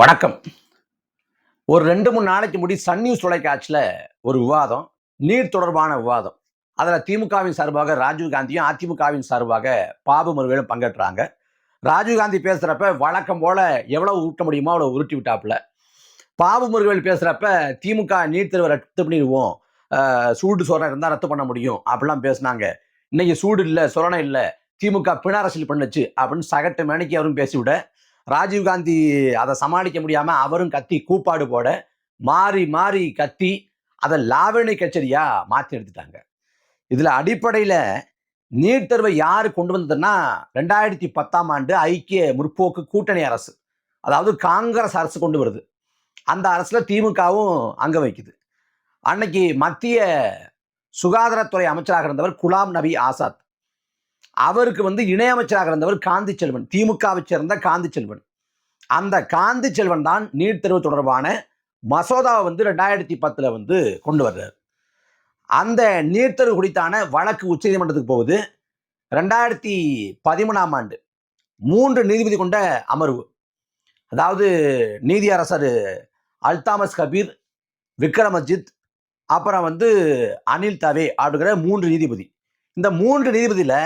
வணக்கம். ஒரு ரெண்டு மூணு நாளைக்கு முடி சன் நியூஸ் தொலைக்காட்சியில் ஒரு விவாதம் நீர் தொடர்பான விவாதம். அதில் திமுகவின் சார்பாக ராஜீவ் காந்தியும் அதிமுகவின் சார்பாக பாபு முருகனும் பங்கேற்றாங்க. ராஜீவ் காந்தி பேசுகிறப்ப வழக்கம் போல எவ்வளவு உருட்ட முடியுமோ அவ்வளோ உருட்டி விட்டாப்புல. பாபு முருகன் பேசுகிறப்ப திமுக நீட் தேர்வை ரத்து பண்ணிடுவோம் சூடு சொரணை இருந்தால் ரத்து பண்ண முடியும் அப்படிலாம் பேசுனாங்க. இன்னைக்கு சூடு இல்லை சொரணை இல்லை திமுக பிணரசியல் பண்ணுச்சு அப்படின்னு சகட்டு மேனைக்கு அவரும் பேசிவிட ராஜீவ்காந்தி அதை சமாளிக்க முடியாமல் அவரும் கத்தி கூப்பாடு போட மாறி மாறி கத்தி அதை லாவணி கச்சேரியாக மாற்றி எடுத்துட்டாங்க. இதில் அடிப்படையில் நீட் தேர்வை யார் கொண்டு வந்ததுன்னா ரெண்டாயிரத்தி பத்தாம் ஆண்டு ஐக்கிய முற்போக்கு கூட்டணி அரசு. அதாவது காங்கிரஸ் அரசு கொண்டு வருது. அந்த அரசில் திமுகவும் அங்க வைக்குது. அன்னைக்கு மத்திய சுகாதாரத்துறை அமைச்சராக இருந்தவர் குலாம் நபி ஆசாத். அவருக்கு வந்து இணையமைச்சராக இருந்தவர் காந்தி செல்வன். திமுகவை சேர்ந்த காந்தி செல்வன். அந்த காந்தி செல்வன் தான் நீட் தேர்வு தொடர்பான மசோதாவை வந்து ரெண்டாயிரத்தி பத்தில் வந்து கொண்டு வர்றார். அந்த நீட் தேர்வு குறித்தான வழக்கு உச்சநீதிமன்றத்துக்கு போகுது. ரெண்டாயிரத்தி பதிமூணாம் ஆண்டு மூன்று நீதிபதி கொண்ட அமர்வு. அதாவது நீதியரசர் அல்தாமஸ் கபீர் விக்ரமஜித் அப்புறம் வந்து அனில் தவே அப்படிங்கிற மூன்று நீதிபதி. இந்த மூன்று நீதிபதியில்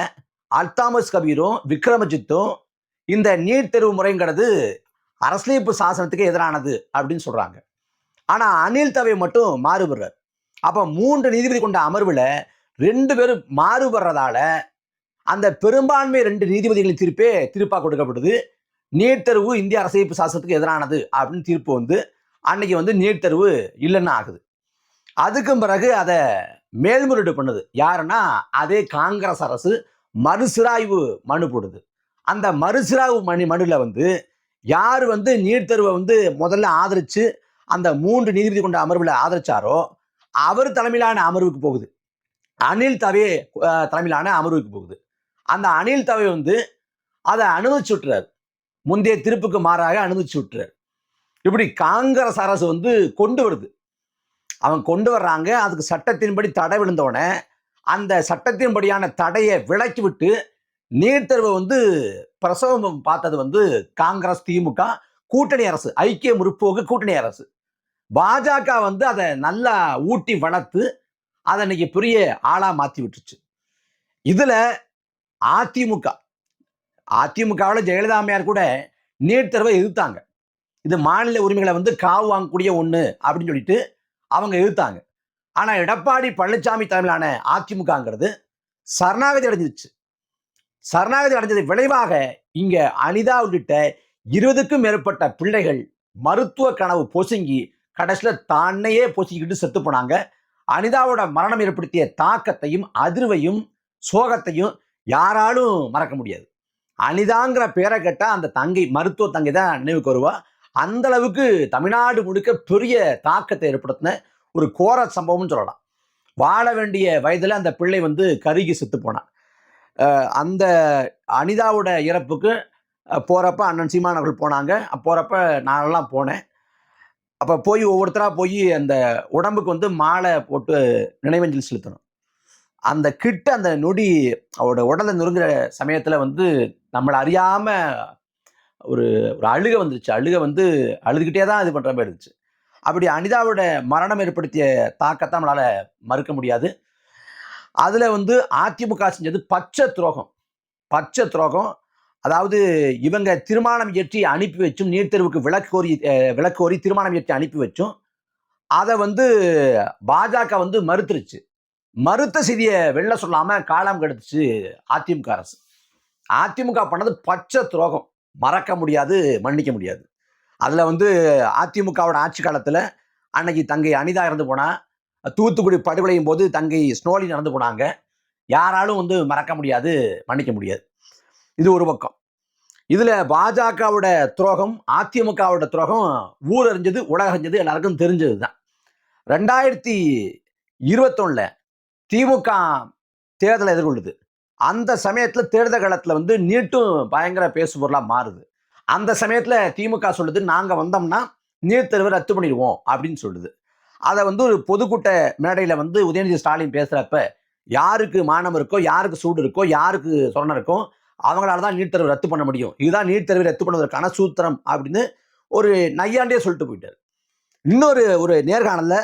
அல்தாமஸ் கபீரும் விக்ரமஜித்தும் இந்த நீட் தேர்வு முறைங்கிறது அரசியலமைப்பு சாசனத்துக்கு எதிரானது அப்படின்னு சொல்கிறாங்க ஆனால் அனில் தவை மட்டும் மாறுபடுறார். அப்போ மூன்று நீதிபதி கொண்ட அமர்வில் ரெண்டு பேரும் மாறுபடுறதால அந்த பெரும்பான்மை ரெண்டு நீதிபதிகளின் தீர்ப்பே தீர்ப்பாக கொடுக்கப்படுது. நீட் தேர்வு இந்திய அரசியலமைப்பு சாசனத்துக்கு எதிரானது அப்படின்னு தீர்ப்பு வந்து அன்னைக்கு வந்து நீட் தேர்வு இல்லைன்னு ஆகுது. அதுக்கும் பிறகு அதை மேல்முறையீடு பண்ணுது. யாருன்னா அதே காங்கிரஸ் அரசு மறுசிராய்வு மனு போடுது. அந்த மறுசிராய்வு மணி மனுவில் வந்து யார் வந்து நீட் தேர்வை வந்து முதல்ல ஆதரிச்சு அந்த மூன்று நீதிபதி கொண்ட அமர்வில் ஆதரிச்சாரோ அவர் தலைமையிலான அமர்வுக்கு போகுது. அனில் தவே தலைமையிலான அமர்வுக்கு போகுது. அந்த அனில் தவை வந்து அதை அனுமதிச்சு விட்டுறாரு. முந்தைய திருப்புக்கு மாறாக அனுமதிச்சு விட்டுறாரு. இப்படி காங்கிரஸ் அரசு வந்து கொண்டு வருது. அவங்க கொண்டு வர்றாங்க. அதுக்கு சட்டத்தின்படி தடை விழுந்தோடனே அந்த சட்டத்தின்படியான தடையை விலக்கிவிட்டு நீட் தேர்வை வந்து பிரசவம் பார்த்தது வந்து காங்கிரஸ் திமுக கூட்டணி அரசு ஐக்கிய முற்போக்கு கூட்டணி அரசு. பாஜக வந்து அதை நல்லா ஊட்டி வளர்த்து அதை இன்னைக்கு பெரிய ஆளா மாத்தி விட்டுருச்சு. இதுல அதிமுக அதிமுகவில் ஜெயலலிதா அம்மையார் கூட நீட் தேர்வை எதிர்த்தாங்க. இது மாநில உரிமைகளை வந்து காவு வாங்கக்கூடிய ஒன்று அப்படின்னு சொல்லிட்டு அவங்க எதிர்த்தாங்க. ஆனா எடப்பாடி பழனிசாமி தலைமையிலான அதிமுகங்கிறது சரணாகதி அடைஞ்சிருச்சு. சரணாகதி அடைஞ்சது விளைவாக இங்க அனிதா உள்ளிட்ட இருபதுக்கும் மேற்பட்ட பிள்ளைகள் மருத்துவ கனவு பொசுங்கி கடைசியில தானையே பொசுங்கிக்கிட்டு செத்து போனாங்க. அனிதாவோட மரணம் ஏற்படுத்திய தாக்கத்தையும் அதிர்வையும் சோகத்தையும் யாராலும் மறக்க முடியாது. அனிதாங்கிற பேரை கேட்டா அந்த தங்கை மருத்துவ தங்கை தான் நினைவுக்கு வருவா. அந்த அளவுக்கு தமிழ்நாடு முழுக்க பெரிய தாக்கத்தை ஏற்படுத்தின ஒரு கோர சம்பவம்னு சொல்லலாம். வாழ வேண்டிய வயதில் அந்த பிள்ளை வந்து கருகி செத்து போனான். அந்த அனிதாவோட இறப்புக்கு போகிறப்ப அண்ணன் சீமான் அவர்கள் போனாங்க. போகிறப்ப நானெல்லாம் போனேன். அப்போ போய் ஒவ்வொருத்தராக போய் அந்த உடம்புக்கு வந்து மாலை போட்டு நினைவஞ்சல் செலுத்தணும். அந்த கிட்ட அந்த நொடி அவரோட உடலை நொறுங்குற சமயத்தில் வந்து நம்மளை அறியாமல் ஒரு ஒரு அழுகை வந்துருச்சு. அழுகை வந்து அழுதுகிட்டே தான் இது பண்ணுற மாதிரி இருந்துச்சு. அப்படி அனிதாவோட மரணம் ஏற்படுத்திய தாக்கத்தை நம்மளால மறுக்க முடியாது. அதில் வந்து அதிமுக செஞ்சது பச்சை துரோகம். பச்சை துரோகம். அதாவது இவங்க திருமணம் இயற்றி அனுப்பி வச்சும் நீட் தேர்வுக்கு விளக்கு கோரி விளக்கு கோரி திருமணம் இயற்றி அனுப்பி வச்சும் அதை வந்து பாஜக வந்து மறுத்துருச்சு. மறுத்த செய்தியை வெளில சொல்லாமல் காலம் கெடுத்துச்சு அதிமுக அரசு. அதிமுக பண்ணது பச்சை துரோகம். மறக்க முடியாது மன்னிக்க முடியாது. அதில் வந்து அதிமுகவோட ஆட்சி காலத்தில் அன்னைக்கு தங்கை அனிதா இறந்து போனா தூத்துக்குடி படுகொலையும் போது தங்கை ஸ்னோலி நடந்து போனாங்க. யாராலும் வந்து மறக்க முடியாது மன்னிக்க முடியாது. இது ஒரு பக்கம். இதில் பாஜகவோட துரோகம் அதிமுகவோட துரோகம் ஊர் அறிஞ்சது உலக அறிஞ்சது எல்லாருக்கும் தெரிஞ்சது தான் ரெண்டாயிரத்தி இருபத்தொன்னில் திமுக தேர்தலை எதிர்கொள்ளுது. அந்த சமயத்தில் தேர்தல் காலத்தில் வந்து நீட்டும் பயங்கர பேசுபொருளாக மாறுது. அந்த சமயத்தில் திமுக சொல்லுது நாங்கள் வந்தோம்னா நீட் ரத்து பண்ணிடுவோம் அப்படின்னு சொல்லுது. அதை வந்து ஒரு பொதுக்கூட்ட மேடையில் வந்து உதயநிதி ஸ்டாலின் பேசுகிறப்ப யாருக்கு மானம் இருக்கோ யாருக்கு சூடு இருக்கோ யாருக்கு சொரணம் இருக்கோ அவங்களால தான் நீட் ரத்து பண்ண முடியும். இதுதான் நீட் தேர்வை ரத்து பண்ணுவதற்கான சூத்திரம் அப்படின்னு ஒரு நையாண்டியே சொல்லிட்டு போயிட்டார். இன்னொரு ஒரு நேர்காணலில்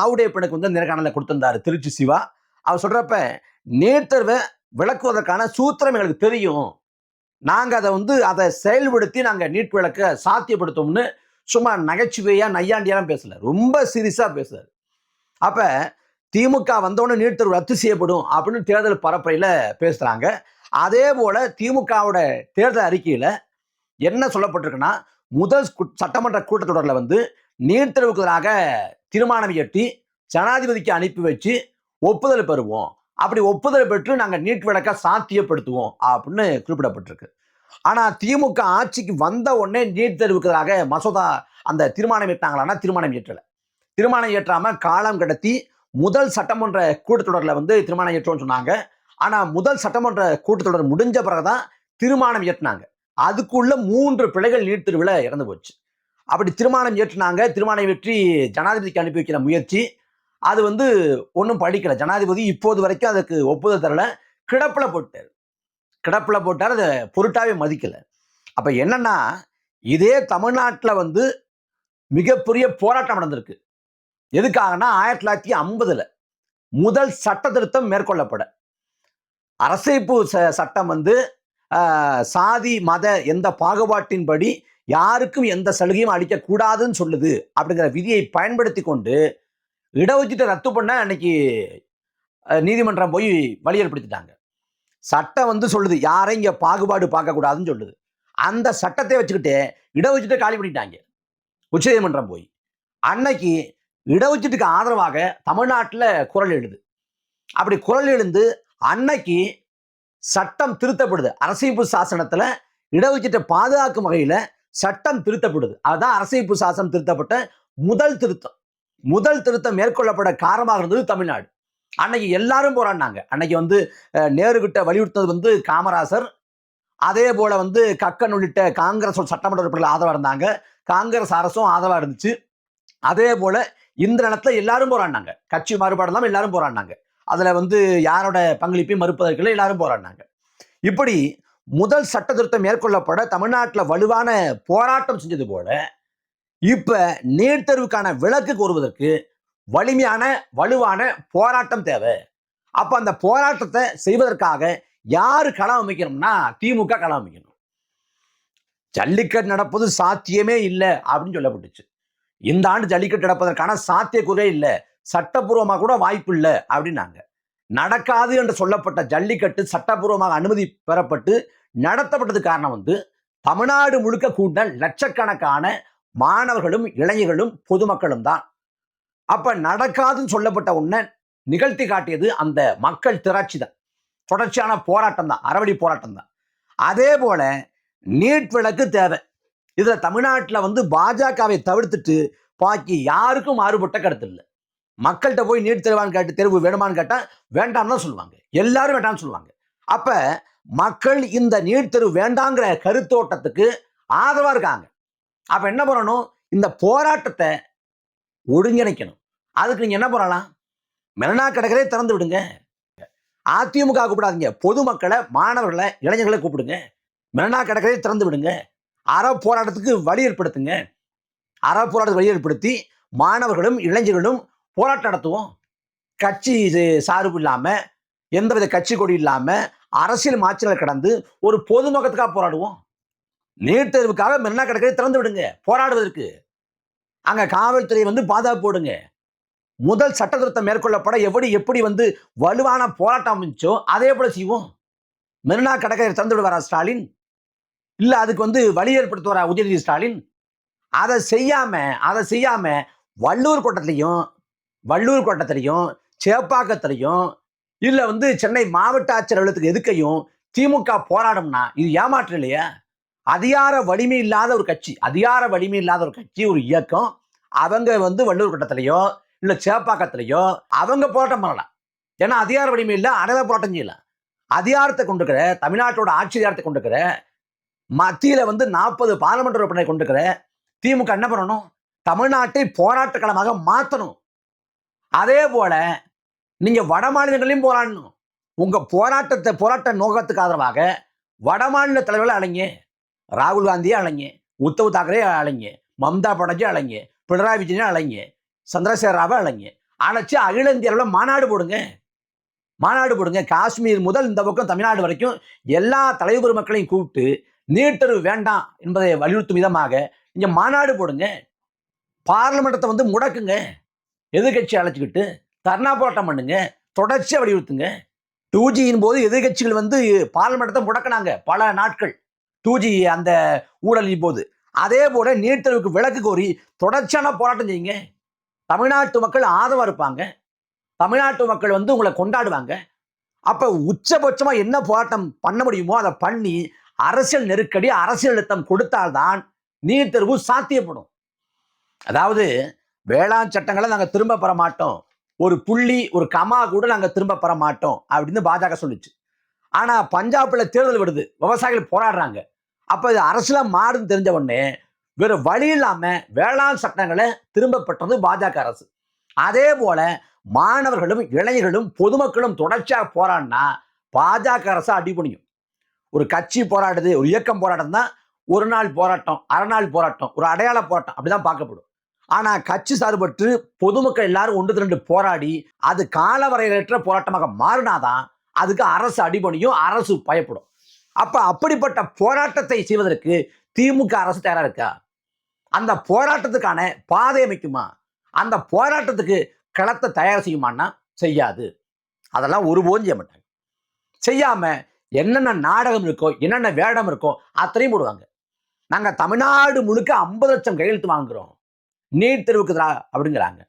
ஆவுடைய பெண்ணுக்கு வந்து நேர்காணலில் கொடுத்துருந்தார் திருச்சி சிவா. அவர் சொல்கிறப்ப நீட் விளக்குவதற்கான சூத்திரம் எங்களுக்கு தெரியும் நாங்கள் அதை வந்து அதை செயல்படுத்தி நாங்கள் நீட் விளக்க சாத்தியப்படுத்தோம்னு சும்மா நகைச்சுவையாக நையாண்டியெல்லாம் பேசல. ரொம்ப சீரியஸாக பேசுறாரு. அப்போ திமுக வந்தோடனே நீட் தேர்வு ரத்து செய்யப்படும் அப்படின்னு தேர்தல் பரப்பையில் பேசுகிறாங்க அதே போல் திமுகவோட தேர்தல் அறிக்கையில் என்ன சொல்லப்பட்டிருக்குன்னா முதல் சட்டமன்ற கூட்டத்தொடரில் வந்து நீட் தேர்வுக்கு எதிராக தீர்மானம் எட்டி ஜனாதிபதிக்கு அனுப்பி வச்சு ஒப்புதல் பெறுவோம். அப்படி ஒப்புதல் பெற்று நாங்கள் நீட் விளக்க சாத்தியப்படுத்துவோம் அப்படின்னு குறிப்பிடப்பட்டிருக்கு. ஆனால் திமுக ஆட்சிக்கு வந்த உடனே நீட் தேர்வுக்கு மசோதா அந்த தீர்மானம் ஏற்றாங்களான்னா தீர்மானம் இயற்றலை தீர்மானம் இயற்றாமல் காலம் கடத்தி முதல் சட்டமன்ற கூட்டத்தொடரில் வந்து தீர்மானம் ஏற்றோம்னு சொன்னாங்க. ஆனால் முதல் சட்டமன்ற கூட்டத்தொடர் முடிஞ்ச பிறகுதான் தீர்மானம் இயற்றினாங்க அதுக்குள்ள மூன்று பிழைகள் நீட் தேர்வில் இறந்து போச்சு. அப்படி தீர்மானம் ஏற்றினாங்க தீர்மானம் வெற்றி ஜனாதிபதிக்கு அனுப்பி வைக்கிற முயற்சி அது வந்து ஒன்றும் படிக்கலை. ஜனாதிபதி இப்போது வரைக்கும் அதுக்கு ஒப்புதல் தரல. கிடப்பில் போட்டார். கிடப்பில் போட்டார். அதை பொருட்டாவே மதிக்கலை. அப்போ என்னன்னா இதே தமிழ்நாட்டில் வந்து மிகப்பெரிய போராட்டம் நடந்திருக்கு. எதுக்காகனா ஆயிரத்தி தொள்ளாயிரத்தி ஐம்பதுல முதல் சட்ட திருத்தம் மேற்கொள்ளப்பட. அரசைப்பு ச- சட்டம் வந்து சாதி மத எந்த பாகுபாட்டின்படி யாருக்கும் எந்த சலுகையும் அளிக்கக்கூடாதுன்னு சொல்லுது அப்படிங்கிற விதியை பயன்படுத்தி கொண்டு இடஒதுக்கீட்டை ரத்து பண்ண அன்னைக்கு நீதிமன்றம் போய் வழி ஏற்படுத்திட்டாங்க சட்டம் வந்து சொல்லுது யாரையும் இங்கே பாகுபாடு பார்க்கக்கூடாதுன்னு சொல்லுது. அந்த சட்டத்தை வச்சுக்கிட்டு இடஒதுக்கீட்டை காலி பண்ணிட்டாங்க. உச்சநீதிமன்றம் போய். அன்னைக்கு இடஒதுக்கீட்டுக்கு ஆதரவாக தமிழ்நாட்டில் குரல் எழுது. அப்படி குரல் எழுந்து அன்னைக்கு சட்டம் திருத்தப்படுது. அரசியப்பு சாசனத்தில் இடஒதுக்கீட்டை பாதுகாக்கும் வகையில் சட்டம் திருத்தப்படுது. அதுதான் அரசியப்பு சாசனம் திருத்தப்பட்ட முதல் திருத்தம். முதல் திருத்தம் மேற்கொள்ளப்பட காரணமாக இருந்தது தமிழ்நாடு. அன்னைக்கு எல்லாரும் போராடினாங்க. அன்னைக்கு வந்து நேருகிட்ட வலியுறுத்தது வந்து காமராசர். அதே போல வந்து கக்கன் உள்ளிட்ட காங்கிரஸ் சட்டமன்ற உறுப்பினர்கள் ஆதரவாக இருந்தாங்க. காங்கிரஸ் அரசும் ஆதரவாக இருந்துச்சு. அதே போல இந்த நிலத்துல எல்லாரும் போராடினாங்க. கட்சி மாறுபாடு எல்லாரும் போராடினாங்க. அதுல வந்து யாரோட பங்களிப்பையும் மறுப்பதற்குள்ள எல்லாரும் போராடினாங்க. இப்படி முதல் சட்ட திருத்தம் மேற்கொள்ளப்பட தமிழ்நாட்டில் வலுவான போராட்டம் செஞ்சது போல இப்ப நீட் தேர்வுக்கான விளக்கு கோருவதற்கு வலிமையான வலுவான போராட்டம் தேவை. அப்ப அந்த போராட்டத்தை செய்வதற்காக யாரு களம் அமைக்கணும்னா திமுக களம் அமைக்கணும். ஜல்லிக்கட்டு நடப்பது சாத்தியமே இல்லை அப்படின்னு சொல்லப்பட்டுச்சு. இந்த ஆண்டு ஜல்லிக்கட்டு நடப்பதற்கான சாத்தியக்கூறே இல்லை. சட்டப்பூர்வமாக கூட வாய்ப்பு இல்லை அப்படின்னாங்க. நடக்காது என்று சொல்லப்பட்ட ஜல்லிக்கட்டு சட்டப்பூர்வமாக அனுமதி பெறப்பட்டு நடத்தப்பட்டது காரணம் வந்து தமிழ்நாடு முழுக்க கூட்ட லட்சக்கணக்கான மாணவர்களும் இளைஞர்களும் பொதுமக்களும் தான். அப்ப நடக்காதுன்னு சொல்லப்பட்ட உடனே நிகழ்த்தி காட்டியது அந்த மக்கள் திராட்சி தான். தொடர்ச்சியான போராட்டம் தான் அறவழி போராட்டம் தான். அதே போல நீட் விளக்கு தேவை. இதுல தமிழ்நாட்டில் வந்து பாஜகவை தவிர்த்துட்டு பாக்கி யாருக்கும் மாறுபட்ட கருத்து இல்லை. மக்கள்கிட்ட போய் நீட் தேர்வான்னு கேட்டு தேர்வு வேணுமான்னு கேட்டால் வேண்டாம்னு தான் சொல்லுவாங்க. எல்லாரும் வேண்டாம்னு சொல்லுவாங்க. அப்ப மக்கள் இந்த நீட் தேர்வு வேண்டாங்கிற கருத்தோட்டத்துக்கு ஆதரவா இருக்காங்க. அப்ப என்ன பண்ணணும்? இந்த போராட்டத்தை ஒருங்கிணைக்கணும். அதுக்கு நீங்க என்ன பண்ணலாம்? மெலனா கடைகளே திறந்து விடுங்க. அதிமுக கூப்பிடாதீங்க. பொதுமக்களை மாணவர்களை இளைஞர்களை கூப்பிடுங்க. மெலனா கடைகளே திறந்து விடுங்க. அற போராட்டத்துக்கு வழி ஏற்படுத்துங்க. அற போராட்டத்துக்கு வழி ஏற்படுத்தி மாணவர்களும் இளைஞர்களும் போராட்டம் நடத்துவோம். கட்சி இது சார்பு இல்லாமல் எந்தவித கட்சி கொடி இல்லாமல் அரசியல் மாற்றங்களை கடந்து ஒரு பொது நோக்கத்துக்காக போராடுவோம். நீட் தேர்வுக்காக மெரினா கடற்கரை திறந்து விடுங்க போராடுவதற்கு. அங்க காவல்துறை வந்து பாதுகாப்பு போடுங்க. முதல் சட்ட திருத்தம் மேற்கொள்ளப்பட எப்படி எப்படி வந்து வலுவான போராட்டம் அமைச்சோ அதே போல செய்வோம். மெரினா கடற்கரை திறந்து விடுவாரா ஸ்டாலின்? இல்ல அதுக்கு வந்து வழி ஏற்படுத்துவாரா உதயநிதி ஸ்டாலின்? அதை செய்யாம அதை செய்யாம வள்ளூர் கோட்டத்திலையும் வள்ளூர் கோட்டத்திலையும் சேப்பாக்கத்திலையும் இல்ல வந்து சென்னை மாவட்ட ஆட்சியர் அலுவலகத்துக்கு எதுக்கையும் திமுக போராடும்னா இது ஏமாற்றம் இல்லையா? அதிகார வலிமை இல்லாத ஒரு கட்சி அதிகார வலிமை இல்லாத ஒரு கட்சி ஒரு இயக்கம் அவங்க வந்து வள்ளூர் கட்டத்திலையோ இல்லை சேப்பாக்கத்திலையோ அவங்க போராட்டம் பண்ணலாம் ஏன்னா அதிகார வலிமை இல்லை அனைவர போராட்டம் செய்யலாம் அதிகாரத்தை கொண்டுக்கிற தமிழ்நாட்டோட ஆட்சி அதிகாரத்தை கொண்டுக்கிற மத்தியில் வந்து நாற்பது பாராளுமன்ற உறுப்பினரை கொண்டுக்கிற திமுக என்ன பண்ணணும்? தமிழ்நாட்டை போராட்ட களமாக மாற்றணும் அதே போல நீங்கள் வட மாநிலங்களையும் போராடணும். உங்கள் போராட்டத்தை போராட்ட நோக்கத்துக்கு ஆதரவாக வட மாநில தலைவர்களை ராகுல் காந்தியே அலைங்க உத்தவ் தாக்கரே அலைங்க மம்தா படஜே அலைங்க பினராயி விஜயனே அலைங்க சந்திரசேகராவை அலைங்க அழைச்சி அகில இந்திய அளவில் மாநாடு போடுங்க. மாநாடு போடுங்க. காஷ்மீர் முதல் இந்த பக்கம் தமிழ்நாடு வரைக்கும் எல்லா தலைவர் மக்களையும் கூப்பிட்டு நீட்டர்வு வேண்டாம் என்பதை வலியுறுத்தும் விதமாக இங்கே மாநாடு போடுங்க. பார்லிமெண்டத்தை வந்து முடக்குங்க. எதிர்கட்சி அழைச்சிக்கிட்டு தர்ணா போராட்டம் பண்ணுங்க. தொடர்ச்சியாக வலியுறுத்துங்க. டூ ஜியின் போது எதிர்கட்சிகள் வந்து பார்லிமெண்டத்தை முடக்கினாங்க பல நாட்கள். டூ ஜி அந்த ஊழலின் போது. அதே போல நீட் தேர்வுக்கு விளக்கு கோரி தொடர்ச்சியான போராட்டம் செய்யுங்க. தமிழ்நாட்டு மக்கள் ஆதரவாக இருப்பாங்க. தமிழ்நாட்டு மக்கள் வந்து உங்களை கொண்டாடுவாங்க. அப்போ உச்சபட்சமாக என்ன போராட்டம் பண்ண முடியுமோ அதை பண்ணி அரசியல் நெருக்கடி அரசியல் அழுத்தம் கொடுத்தால்தான் நீட் தேர்வு சாத்தியப்படும். அதாவது வேளாண் சட்டங்களை நாங்கள் திரும்ப பெற மாட்டோம். ஒரு புள்ளி ஒரு கமா கூட நாங்கள் திரும்ப பெற மாட்டோம் அப்படின்னு பாஜக சொல்லுச்சு. ஆனால் பஞ்சாபில் தேர்தல் விடுது விவசாயிகள் போராடுறாங்க. அப்போ இது அரசியலாக மாறுன்னு தெரிஞ்ச உடனே வேறு வழி இல்லாமல் வேளாண் சட்டங்களை திரும்ப பெற்றது பாஜக அரசு. அதே போல் மாணவர்களும் இளைஞர்களும் பொதுமக்களும் தொடர்ச்சியாக போராடினா பாஜக அரசு அடிபணியும். ஒரு கட்சி போராடுது ஒரு இயக்கம் போராட்டம் தான் ஒரு நாள் போராட்டம் அரை நாள் போராட்டம் ஒரு அடையாள போராட்டம் அப்படிதான் பார்க்கப்படும். ஆனால் கட்சி சார்பற்று பொதுமக்கள் எல்லாரும் ஒன்று திரண்டு போராடி அது காலவரையற்ற போராட்டமாக மாறினாதான் அதுக்கு அரசு அடிபணியும் அரசு பயப்படும். அப்ப அப்படிப்பட்ட போராட்டத்தை செய்வதற்கு திமுக அரசு தயாரா இருக்கா? அந்த போராட்டத்துக்கான பாதை அமைக்குமா? அந்த போராட்டத்துக்கு களத்தை தயார் செய்யுமான்னா செய்யாது. அதெல்லாம் ஒருபோதும் செய்ய மாட்டாங்க. செய்யாம என்னென்ன நாடகம் இருக்கோ என்னென்ன வேடம் இருக்கோ அத்தனையும் போடுவாங்க. நாங்க தமிழ்நாடு முழுக்க ஐம்பது லட்சம் கையெழுத்து வாங்குறோம். நீட் தேர்வுக்குதா அப்படிங்கிறாங்க.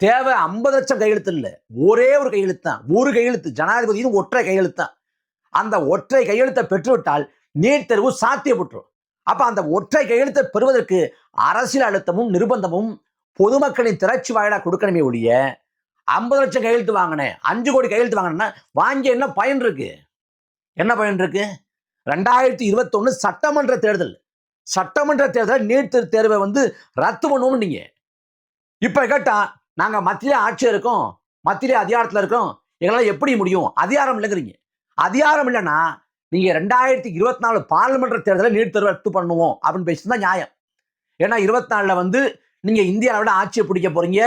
தேவை ஐம்பது லட்சம் கையெழுத்து இல்லை. ஒரே ஒரு கையெழுத்து தான். ஒரு கையெழுத்து. ஜனாதிபதியும் ஒற்றை கையெழுத்து தான். அந்த ஒற்றை கையெழுத்தை பெற்றுவிட்டால் நீட் தேர்வு சாத்தியப்பட்டுரும். அப்போ அந்த ஒற்றை கையெழுத்தை பெறுவதற்கு அரசியல் அழுத்தமும் நிர்பந்தமும் பொதுமக்களின் திரட்சி வாயிலாக கொடுக்கணுமே ஒழிய ஐம்பது லட்சம் கையெழுத்து வாங்கினேன் அஞ்சு கோடி கையெழுத்து வாங்கினேன்னா வாங்கி என்ன பயன் இருக்கு? என்ன பயன் இருக்கு? ரெண்டாயிரத்தி இருபத்தொன்னு சட்டமன்ற தேர்தல். சட்டமன்ற தேர்தல் நீட் தேர்வை வந்து ரத்து பண்ணுவோம் நீங்க. இப்ப கேட்டா நாங்க மத்தியிலே ஆட்சி இருக்கோம் மத்தியிலே அதிகாரத்துல இருக்கோம் எங்களால எப்படி முடியும்? அதிகாரம் இல்லைங்கிறீங்க. அதிகாரம் இல்லைன்னா நீங்க ரெண்டாயிரத்தி இருபத்தி நாலு பார்லிமெண்ட் தேர்தலை நீட் தேர்வை ரத்து பண்ணுவோம் அப்படின்னு பேசிதான் நியாயம். ஏன்னா இருபத்தி நாலுல வந்து நீங்க இந்தியாவை விட ஆட்சியை பிடிக்க போறீங்க.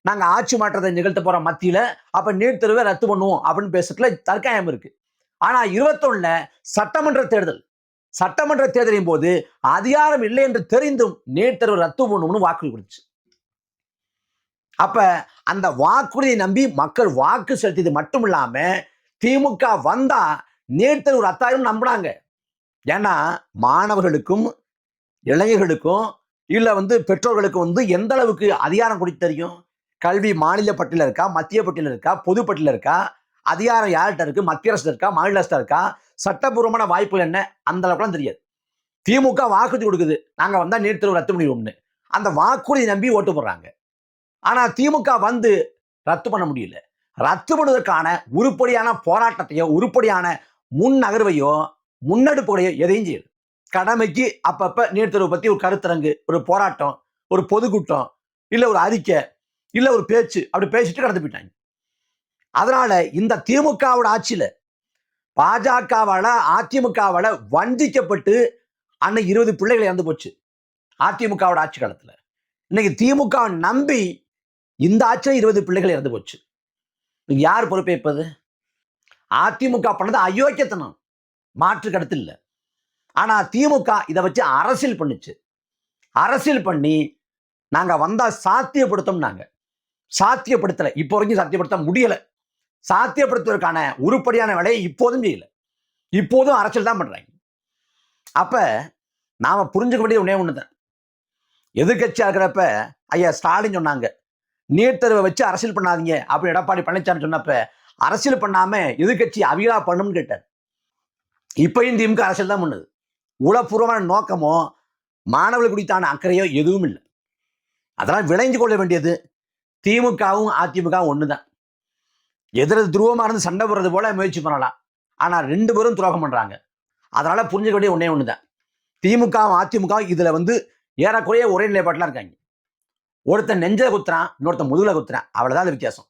நாங்க ஆட்சி மாற்றத்தை நிகழ்த்த போற மத்தியில. அப்ப நீட் தேர்வை ரத்து பண்ணுவோம் அப்படின்னு பேசுறதுல தற்காயம் இருக்கு. ஆனா இருபத்தொன்னுல சட்டமன்ற தேர்தல். சட்டமன்ற தேர்தலின் போது அதிகாரம் இல்லை என்று தெரிந்தும் நீட் தேர்வு ரத்து பண்ணும்னு வாக்குறுதி கொடுத்துச்சு. அப்ப அந்த வாக்குறுதியை நம்பி மக்கள் வாக்கு செலுத்தியது மட்டும் இல்லாமல் திமுக வந்தா நீட் ஒரு அத்தாயிரம் நம்பினாங்க. ஏன்னா மாணவர்களுக்கும் இளைஞர்களுக்கும் இல்ல வந்து பெற்றோர்களுக்கும் வந்து எந்த அளவுக்கு அதிகாரம் கொடுத்து தெரியும்? கல்வி மாநில பட்டியல இருக்கா? மத்திய பட்டியல இருக்கா? பொது பட்டியல இருக்கா? அதிகாரம் யார்கிட்ட இருக்கு? மத்திய அரசு இருக்கா? மாநில அரசு இருக்கா? சட்டபூர்வமான வாய்ப்புகள் என்ன? அந்த அளவுக்குலாம் தெரியாது. திமுக வாக்குறுதி கொடுக்குது. நாங்க வந்தா நீட் தேர்வு ரத்து பண்ணிடுவோம்னு. அந்த வாக்குறுதி நம்பி ஓட்டு போடுறாங்க. ஆனா திமுக வந்து ரத்து பண்ண முடியல. ரத்து பண்ணுவதற்கான உருப்படியான போராட்டத்தையோ உருப்படியான முன் நகர்வையோ முன்னெடுப்புகளையோ எதையும் செய்யுது. கடமைக்கு அப்பப்ப நீட் தேர்வு பத்தி ஒரு கருத்தரங்கு ஒரு போராட்டம் ஒரு பொதுக்கூட்டம் இல்லை ஒரு அறிக்கை இல்லை ஒரு பேச்சு அப்படி பேசிட்டு கடந்து போயிட்டாங்க. அதனால இந்த திமுகவோட ஆட்சியில பாஜகவால அதிமுகவால வஞ்சிக்கப்பட்டு அன்னைக்கு இருபது பிள்ளைகள் இறந்து போச்சு அதிமுகவோட ஆட்சி காலத்துல. இன்னைக்கு திமுக நம்பி இந்த ஆட்சியில இருபது பிள்ளைகள் இறந்து போச்சு. யார் பொறுப்பேற்பது? அதிமுக பண்ணது அயோக்கியத்தனம். மாற்று கருத்து இல்லை. ஆனால் திமுக இதை வச்சு அரசியல் பண்ணுச்சு. அரசியல் பண்ணி நாங்கள் வந்தால் சாத்தியப்படுத்தோம்னாங்க. சாத்தியப்படுத்தலை. இப்போ வரைக்கும் சாத்தியப்படுத்த முடியலை. சாத்தியப்படுத்துவதற்கான உருப்படியான வேலையை இப்போதும் செய்யலை. இப்போதும் அரசியல் தான் பண்ணுறாங்க அப்போ நாம் புரிஞ்சுக்க வேண்டியது ஒன்று தான் எதிர்கட்சியாக இருக்கிறப்ப ஐயா ஸ்டாலின் சொன்னாங்க நீட் தேர்வை வச்சு அரசியல் பண்ணாதீங்க. அப்படின்னு எடப்பாடி பழனிசாமி சொன்னப்ப அரசியல் பண்ணாம எதிர்கட்சி அவிகளா பண்ணணும்னு கேட்டார். இப்பயும் திமுக அரசியல் தான் பண்ணுது. உளப்பூர்வமான நோக்கமோ மாணவர்கள் குறித்தான அக்கறையோ எதுவும் இல்லை. அதெல்லாம் விளைஞ்சு கொள்ள வேண்டியது திமுகவும் அதிமுகவும் ஒன்று தான் எதிரது துருவமாக இருந்து சண்டை போடுறது போல முயற்சி பண்ணலாம். ஆனால் ரெண்டு பேரும் துரோகம் பண்ணுறாங்க அதனால புரிஞ்சுக்க வேண்டிய ஒன்றே ஒன்று தான் திமுகவும் அதிமுகவும் இதில் வந்து ஏறக்குறைய ஒரே நிலைப்பாட்டில் இருக்காங்க. ஒருத்தன் நெஞ்ச குத்துறான் இன்னொருத்தன் முதுகில் குத்துறான். அவ்வளோதான் அது வித்தியாசம்.